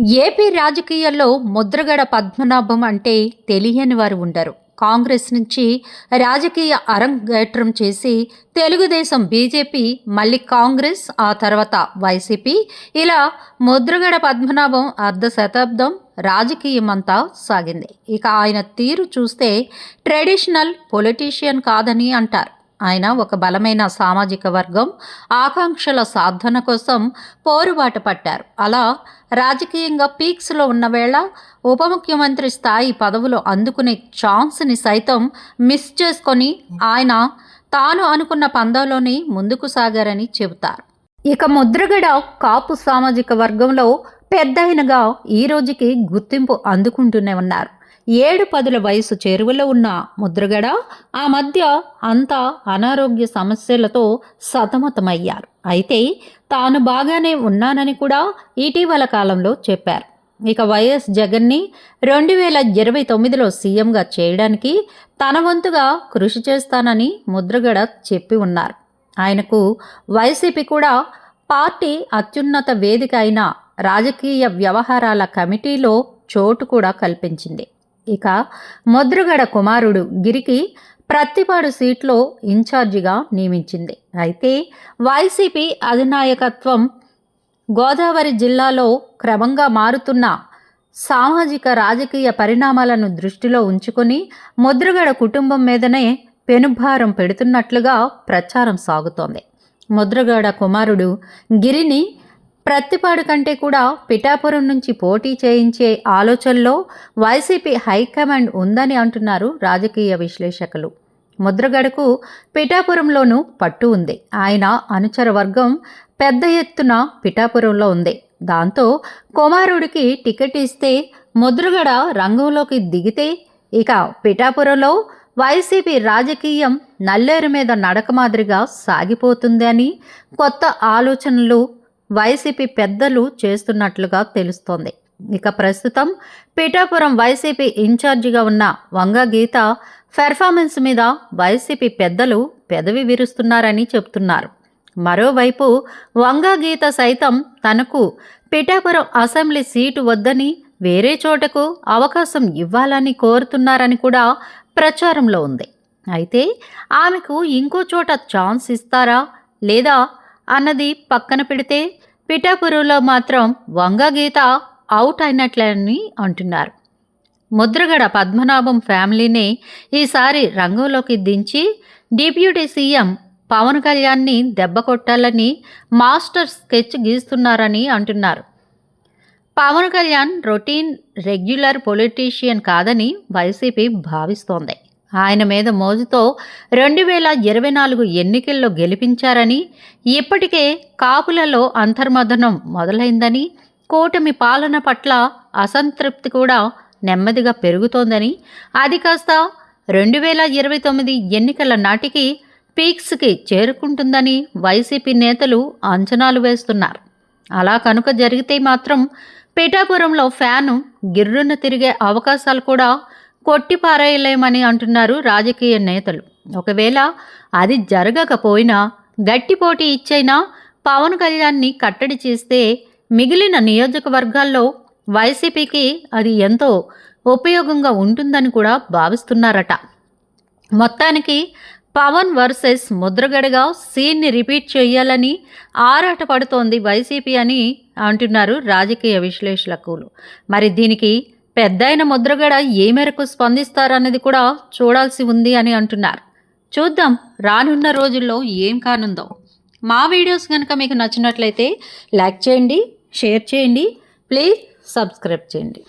AP రాజకీయాల్లో ముద్రగడ పద్మనాభం అంటే తెలియని వారు ఉండరు. కాంగ్రెస్ నుంచి రాజకీయ అరంగేట్రం చేసి తెలుగుదేశం బీజేపీ మళ్ళీ కాంగ్రెస్ ఆ తర్వాత వైసీపీ. ఇలా ముద్రగడ పద్మనాభం అర్ధ శతాబ్దం రాజకీయం అంతా సాగింది. ఇక ఆయన తీరు చూస్తే ట్రెడిషనల్ పొలిటీషియన్ కాదని అంటారు. ఆయన ఒక బలమైన సామాజిక వర్గం ఆకాంక్షల సాధన కోసం పోరుబాట పట్టారు. అలా రాజకీయంగా పీక్స్లో ఉన్న వేళ ఉప ముఖ్యమంత్రి స్థాయి పదవులు అందుకునే ఛాన్స్ని సైతం మిస్ చేసుకొని ఆయన తాను అనుకున్న పందంలోనే ముందుకు సాగారని చెబుతారు. ఇక ముద్రగడ కాపు సామాజిక వర్గంలో పెద్దయినగా ఈ రోజుకి గుర్తింపు అందుకుంటూనే ఉన్నారు. ఏడు పదుల వయసు చేరువలో ఉన్న ముద్రగడ ఆ మధ్య అంతా అనారోగ్య సమస్యలతో సతమతమయ్యారు. అయితే తాను బాగానే ఉన్నానని కూడా ఇటీవల కాలంలో చెప్పారు. ఇక వైఎస్ జగన్ని రెండు వేల ఇరవై తొమ్మిదిలో సీఎంగా చేయడానికి తన వంతుగా కృషి చేస్తానని ముద్రగడ చెప్పి ఉన్నారు. ఆయనకు వైసీపీ కూడా పార్టీ అత్యున్నత వేదిక అయిన రాజకీయ వ్యవహారాల కమిటీలో చోటు కూడా కల్పించింది. ఇక ముద్రగడ కుమారుడు గిరికి ప్రత్తిపాడు సీట్లో ఇన్ఛార్జిగా నియమించింది. అయితే వైసీపీ అధినాయకత్వం గోదావరి జిల్లాలో క్రమంగా మారుతున్న సామాజిక రాజకీయ పరిణామాలను దృష్టిలో ఉంచుకొని ముద్రగడ కుటుంబం మీదనే పెనుభారం పెడుతున్నట్లుగా ప్రచారం సాగుతోంది. ముద్రగడ కుమారుడు గిరిని ప్రత్తిపాడు కంటే కూడా పిఠాపురం నుంచి పోటీ చేయించే ఆలోచనలో వైసీపీ హైకమాండ్ ఉందని అంటున్నారు రాజకీయ విశ్లేషకులు. ముద్రగడకు పిఠాపురంలోనూ పట్టు ఉంది. ఆయన అనుచర వర్గం పెద్ద ఎత్తున పిఠాపురంలో ఉంది. దాంతో కుమారుడికి టికెట్ ఇస్తే ముద్రగడ రంగంలోకి దిగితే ఇక పిఠాపురంలో వైసీపీ రాజకీయం నల్లేరు మీద నడక మాదిరిగా సాగిపోతుంది అని కొత్త ఆలోచనలు వైసీపీ పెద్దలు చేస్తున్నట్లుగా తెలుస్తోంది. ఇక ప్రస్తుతం పిఠాపురం వైసీపీ ఇన్ఛార్జిగా ఉన్న వంగ గీత పెర్ఫార్మెన్స్ మీద వైసీపీ పెద్దలు పెదవి విరుస్తున్నారని చెప్తున్నారు. మరోవైపు వంగ గీత సైతం తనకు పిఠాపురం అసెంబ్లీ సీటు వద్దని వేరే చోటకు అవకాశం ఇవ్వాలని కోరుతున్నారని కూడా ప్రచారంలో ఉంది. అయితే ఆమెకు ఇంకో చోట ఛాన్స్ ఇస్తారా లేదా అన్నది పక్కన పెడితే పిఠాపురంలో మాత్రం వంగగీత అవుట్ అయినట్లని అంటున్నారు. ముద్రగడ పద్మనాభం ఫ్యామిలీని ఈసారి రంగంలోకి దించి డిప్యూటీ సీఎం పవన్ కళ్యాణ్ని దెబ్బ కొట్టాలని మాస్టర్ స్కెచ్ గీస్తున్నారని అంటున్నారు. Pawan Kalyan routine regular politician కాదని వైసీపీ భావిస్తోంది. ఆయన మీద మోజుతో రెండు వేల ఇరవై నాలుగు ఎన్నికల్లో గెలిపించారని ఇప్పటికే కాపులలో అంతర్మదనం మొదలైందని కూటమి పాలన పట్ల అసంతృప్తి కూడా నెమ్మదిగా పెరుగుతోందని అది కాస్త రెండు వేల ఇరవై తొమ్మిది ఎన్నికల నాటికి పీక్స్కి చేరుకుంటుందని వైసీపీ నేతలు అంచనాలు వేస్తున్నారు. అలా కనుక జరిగితే మాత్రం పిఠాపురంలో ఫ్యాను గిర్రున తిరిగే అవకాశాలు కూడా కొట్టిపారేయలేమని అంటున్నారు రాజకీయ నేతలు. ఒకవేళ అది జరగకపోయినా గట్టి పోటీ ఇచ్చైనా పవన్ కళ్యాణ్ని కట్టడి చేస్తే మిగిలిన నియోజకవర్గాల్లో వైసీపీకి అది ఎంతో ఉపయోగంగా ఉంటుందని కూడా భావిస్తున్నారట. మొత్తానికి పవన్ వర్సెస్ ముద్రగడగా సీన్ని రిపీట్ చేయాలని ఆరాటపడుతోంది వైసీపీ అని అంటున్నారు రాజకీయ విశ్లేషకులు. మరి దీనికి పెద్దయిన ముద్రగడ ఏ మేరకు స్పందిస్తారన్నది కూడా చూడాల్సి ఉంది అని అంటున్నారు. చూద్దాం రానున్న రోజుల్లో ఏం కానుందో. మా వీడియోస్ కనుక మీకు నచ్చినట్లయితే లైక్ చేయండి షేర్ చేయండి ప్లీజ్ సబ్స్క్రైబ్ చేయండి.